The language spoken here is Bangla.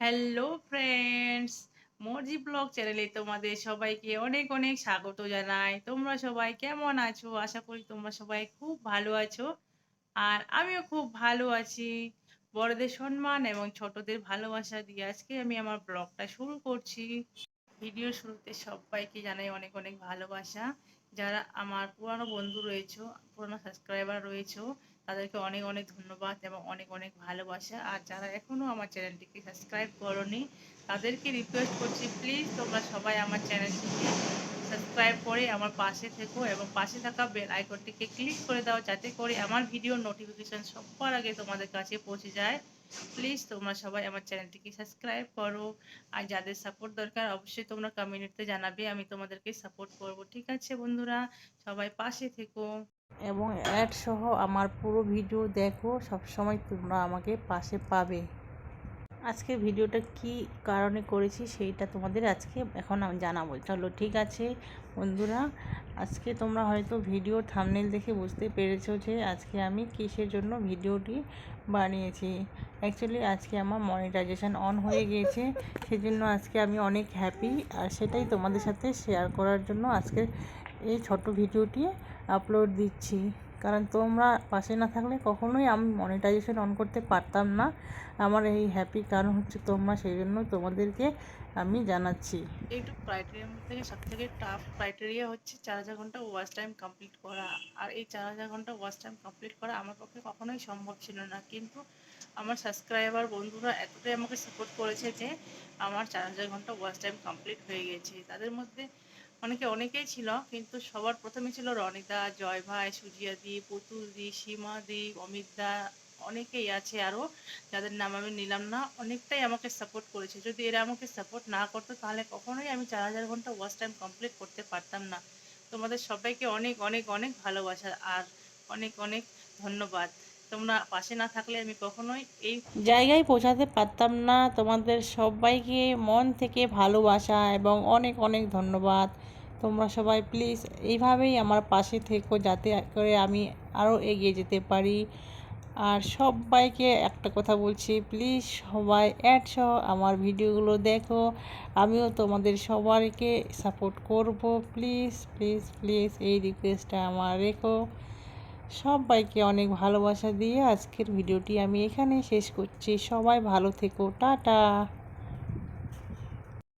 হ্যালো ফ্রেন্ডস মর্জি ব্লগ চ্যানেলে তোমাদের সবাইকে অনেক অনেক স্বাগত জানাই। তোমরা সবাই কেমন আছো? আশা করি তোমরা সবাই খুব ভালো আছো। আর আমিও খুব ভালো আছি। বড়দের সম্মান এবং ছোটদের ভালোবাসা দিয়ে আজকে আমি আমার ব্লগটা শুরু করছি। ভিডিও শুরুতে সবাইকে জানাই অনেক অনেক ভালোবাসা। যারা আমার পুরানো বন্ধু রয়েছে, পুরানো সাবস্ক্রাইবার রয়েছে তাদেরকে অনেক অনেক ধন্যবাদ এবং অনেক অনেক ভালোবাসা। আর যারা এখনও আমার চ্যানেলটিকে সাবস্ক্রাইব করনি, তাদেরকে রিকোয়েস্ট করছি প্লিজ তোমরা সবাই আমার চ্যানেলটিকে সাবস্ক্রাইব করে আমার পাশে থেকো এবং পাশে থাকা বেল আইকনটিকে ক্লিক করে দাও, যাতে করে আমার ভিডিওর নোটিফিকেশান সবার আগে তোমাদের কাছে পৌঁছে যায়। প্লিজ তোমরা সবাই আমার চ্যানেলটিকে সাবস্ক্রাইব করো। আর যাদের সাপোর্ট দরকার, অবশ্যই তোমরা কমিউনিটিতে জানাবে, আমি তোমাদেরকে সাপোর্ট করব। ঠিক আছে বন্ধুরা, সবাই পাশে থেকো। এবং অ্যাড সহ আমার পুরো ভিডিও দেখো, সবসময় তোমরা আমাকে পাশে পাবে। আজকে ভিডিওটা কি কারণে করেছি সেইটা তোমাদের আজকে এখন আমি জানাব। চলো, ঠিক আছে? বন্ধুরা, আজকে তোমরা হয়তো ভিডিও থামনেল দেখে বুঝতে পেরেছ যে আজকে আমি কিসের জন্য ভিডিওটি বানিয়েছি। অ্যাকচুয়ালি আজকে আমার মনিটাইজেশন অন হয়ে গিয়েছে, সেজন্য আজকে আমি অনেক হ্যাপি। আর সেটাই তোমাদের সাথে শেয়ার করার জন্য আজকে এই ছোট ভিডিওটি আপলোড দিচ্ছি। কারণ তোমরা পাশে না থাকলে কখনোই আমি মনিটাইজেশন অন করতে পারতাম না। আমার এই হ্যাপি কারণ হচ্ছে তোমরা সেই জন্য তোমাদেরকে আমি জানাচ্ছি। ইউটিউব ক্রাইটেরিয়ার মধ্যে সব থেকে টাফ ক্রাইটেরিয়া হচ্ছে চার হাজার ঘণ্টা ওয়াচ টাইম কমপ্লিট করা। আর এই চার হাজার ঘণ্টা ওয়াচ টাইম কমপ্লিট করা আমার পক্ষে কখনোই সম্ভব ছিল না। কিন্তু আমার সাবস্ক্রাইবার বন্ধুরা এতটাই আমাকে সাপোর্ট করেছে যে আমার চার হাজার ঘণ্টা ওয়াচ টাইম কমপ্লিট হয়ে গেছে। তাদের মধ্যে অনেকে, অনেকেই ছিল, কিন্তু সবার প্রথমে ছিল রনিদা জয় ভাই সুজিয়া দি পুতুল দি সীমা দি অমিত দা অনেকেই আছে আরও যাদের নাম আমি নিলাম না। অনেকটাই আমাকে সাপোর্ট করেছে। যদি এরা আমাকে সাপোর্ট না করতো, তাহলে কখনোই আমি চার হাজার ঘণ্টা ওয়াচ টাইম কমপ্লিট করতে পারতাম না। তোমাদের সবাইকে অনেক অনেক অনেক ভালোবাসা আর অনেক অনেক ধন্যবাদ। তোমরা পাশে না থাকলে আমি কখনোই এই জায়গায় পৌঁছাতে পারতাম না। তোমাদের সবাইকে মন থেকে ভালোবাসা এবং অনেক অনেক ধন্যবাদ। তোমরা সবাই প্লিজ এইভাবেই আমার পাশে থেকো যাতে করে আমি আরও এগিয়ে যেতে পারি। আর সবাইকে একটা কথা বলছি প্লিজ সবাই অ্যাড সহ আমার ভিডিওগুলো দেখো। আমিও তোমাদের সবাইকে সাপোর্ট করব। প্লিজ প্লিজ প্লিজ এই রিকোয়েস্টটা আমার রেখো। সবাইকে অনেক ভালোবাসা দিয়ে আজকের ভিডিওটি আমি এখানে শেষ করছি। সবাই ভালো থেকো। টাটা।